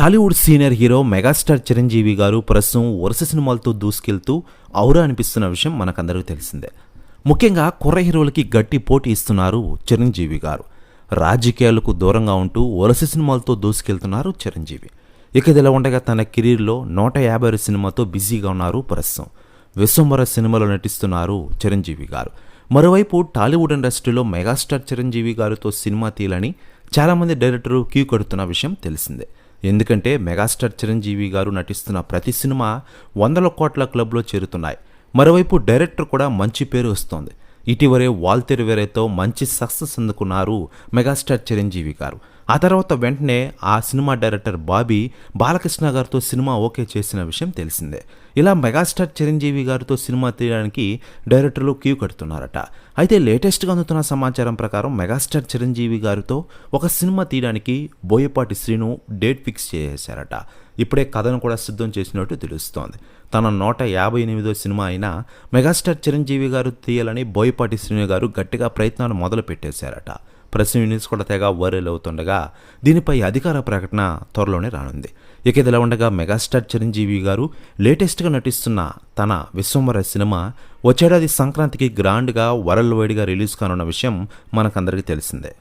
Tollywood senior hero megastar Chiranjeevi గారు ప్రస్తుతం వరుస సినిమాలతో దూసుకెళ్తూ ఔరా అనిపిస్తున్న విషయం మనకందరికీ తెలిసిందే. ముఖ్యంగా కుర్ర హీరోలకి గట్టి పోటీ ఇస్తున్నారు చిరంజీవి గారు. రాజకీయాలకు దూరంగా ఉంటూ వరుస సినిమాలతో దూసుకెళ్తున్నారు చిరంజీవి. ఇక ఇదిలా ఉండగా తన కెరీర్లో నూట యాభై ఆరు సినిమాతో బిజీగా ఉన్నారు ప్రస్తుతం. విశ్వంబర సినిమాలో నటిస్తున్నారు చిరంజీవి గారు. మరోవైపు టాలీవుడ్ ఇండస్ట్రీలో మెగాస్టార్ చిరంజీవి గారితో సినిమా తీయాలని చాలామంది డైరెక్టర్లు క్యూ కడుతున్న విషయం తెలిసిందే. ఎందుకంటే మెగాస్టార్ చిరంజీవి గారు నటిస్తున్న ప్రతి సినిమా వందల కోట్ల క్లబ్లో చేరుతున్నాయి. మరోవైపు డైరెక్టర్ కూడా మంచి పేరు వస్తోంది. ఇటీవలే వాల్తెరివేరేతో మంచి సక్సెస్ అందుకున్నారు మెగాస్టార్ చిరంజీవి గారు. ఆ తర్వాత వెంటనే ఆ సినిమా డైరెక్టర్ బాబీ బాలకృష్ణ గారితో సినిమా ఓకే చేసిన విషయం తెలిసిందే. ఇలా మెగాస్టార్ చిరంజీవి గారితో సినిమా తీయడానికి డైరెక్టర్లు క్యూ కడుతున్నారట. అయితే లేటెస్ట్గా అందుతున్న సమాచారం ప్రకారం మెగాస్టార్ చిరంజీవి గారితో ఒక సినిమా తీయడానికి బోయపాటి శ్రీను డేట్ ఫిక్స్ చేసేశారట ఇప్పుడే కథను కూడా సిద్ధం చేసినట్టు తెలుస్తోంది. తన నూట యాభై ఎనిమిదో సినిమా అయిన మెగాస్టార్ చిరంజీవి గారు తీయాలని బోయపాటి శ్రీను గారు గట్టిగా ప్రయత్నాలు మొదలు పెట్టేశారట ప్రెస్ న్యూస్ కూడా తెగ వైరల్ అవుతుండగా దీనిపై అధికార ప్రకటన త్వరలోనే రానుంది. ఇక ఇదిలా ఉండగా మెగాస్టార్ చిరంజీవి గారు లేటెస్ట్గా నటిస్తున్న తన విశ్వంవర సినిమా వచ్చేడాది సంక్రాంతికి గ్రాండ్గా వరల్డ్ వైడ్గా రిలీజ్ కానున్న విషయం మనకందరికీ తెలిసిందే.